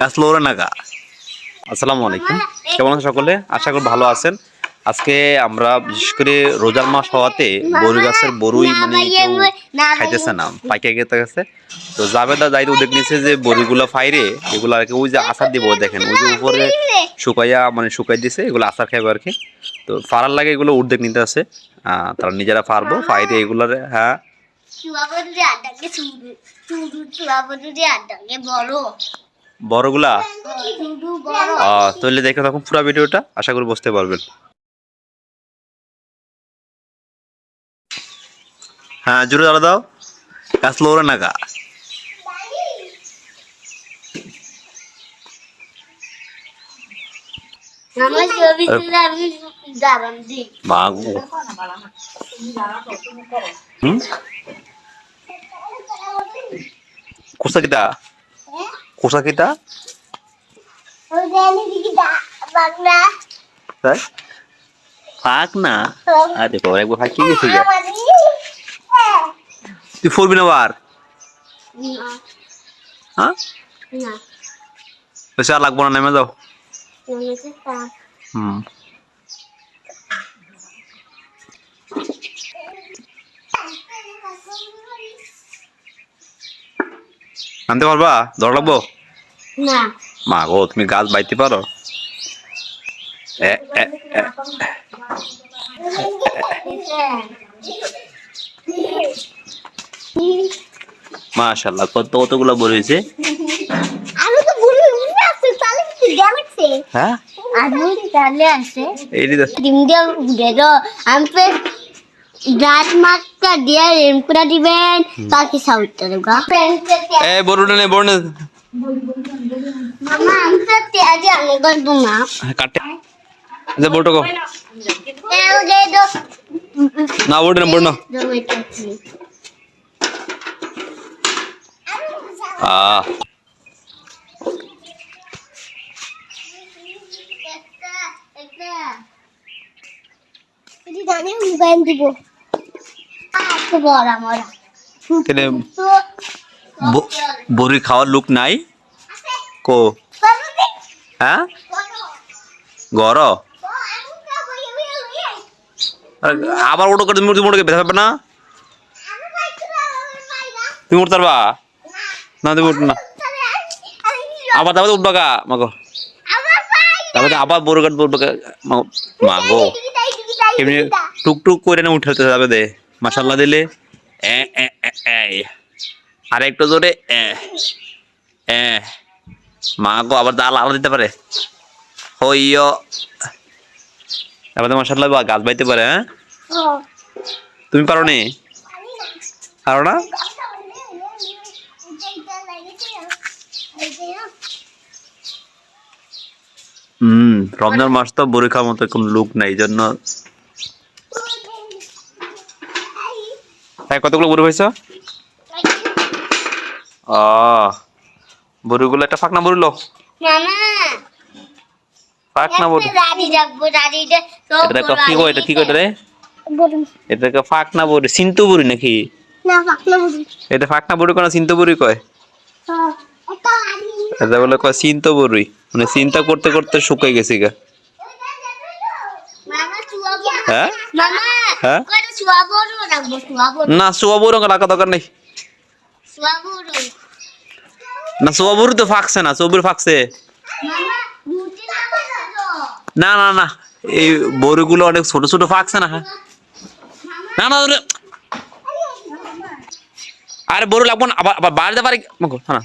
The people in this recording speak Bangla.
কাসলোরা নাগা। আসসালামু আলাইকুম। কেমন আছেন সকলে? আশা করি ভালো আছেন। আজকে আমরা, বিশেষ করে রোজার মাস হওয়াতে বরু গাছের বরুই মানে কেউ খাইতেছে না পাইকে গেতে গেছে তো জাবেদা যাইতে উদ্যোগ নিয়েছে যে বড়িগুলো ফাইরে, এগুলো আর কি ওই যে আচার দিব, দেখেন, ওই যে উপরে শুকাইয়া মানে শুকাই দিছে, এগুলো আচার খাইবে আর কি। তো ফারার লাগে এগুলো উদ্যোগ নিতে আছে। তারা নিজেরা ফারবো, ফাইরে এগুলোর হ্যাঁ। বড়গুলা? তাহলে দেখে তখন পুরো ভিডিওটা আশা করি বুঝতে পারবেন। হ্যাঁ জোরে দাঁড়া দাও। দিই মাগো হুম? কোসা কিটা? কোসা কিটা ওই জানি দিকে বাংলা তাই? ফাঁক না আরে বাবা একবার ফাঁকি গেছে গা তুই ফোরবি না বার হ্যাঁ? আর লাগবো না নেমে যাও। পাপ হুম। আনতে পারবা? ধর লাগবো? না। মা গো তুমি গাছ বাইতে পারো? মাশাআল্লাহ কত কতগুলো বড় হয়েছে? আমি তো ভুলে আসছে তাহলে কি গ্যালাক্সি হ্যাঁ? আমি তাহলে আসে এই যে ডিম দিয়ে তো আমি দিয়ে দিবেন সাউথটা দেবো এ বড়টা নে বড় নে মামা আমি তো তেয়াজি আনে করব না কাটে। যে বড়টা কো তেল দিয়ে দো না বড় না বড় না। জমিটা আ জানি মোবাইল দিব আচ্ছা বড় আমার কেনে ব- বড়ি খাওয়ার লোক নাই? কো? হ্যাঁ? আরে, আবার ওটো করে পাবে না? তুমি উঠতে পারবা? না, তুমি উঠ না। আবার তারপরে উঠবা গা, মাগো। তারপরে আবার বড় কাট মাগো। এমনি টুকটুক করে না উঠাতে যাবে দে। মাসাল্লাহ দিলে। আর একটু জোরে এ। মা গো, আবার দাল আলাদা দিতে পারে। হইয়। তারপরে মাসাল্লাহ বা গাছ বাইতে পারে হ্যাঁ? তুমি পারো নি পারো না? হুম, রমজান মাস তো বড়ি মতো কোনো লোক নাই, এই জন্য। হ্যাঁ কতগুলো বড়ি হয়েছে? ও বড়িগুলো একটা ফাঁকনা বড়িলো মামা। ফাঁকনা বড়ি দাদি যাব দাদি এটা একটা কি কয় এটা কি কয় এটা রে? বলুন এটা একটা ফাঁকনা বড়ি সিন্তু বড়ি নাকি? না পাকলে বলুন এটা ফাঁকনা বড়ি কোনা সিন্তু বড়ি কয়? এটা বলে কয় সিন্ত বড়ি মানে চিন্তা করতে করতে শুকাই গেছি গা। বড়। হ্যাঁ? হ্যাঁ? বড়? বড়। না সোয়া বড়ি রাখা দরকার নেই। বড়। না সবুর তো ফাঁকছে না সবুর ফাঁকছে। না না না, এই বড়গুলো অনেক ছোট ছোট ফাঁকছে না হ্যাঁ। না না আরে বড় লাগবো না, আবার বাড়িতে পারে না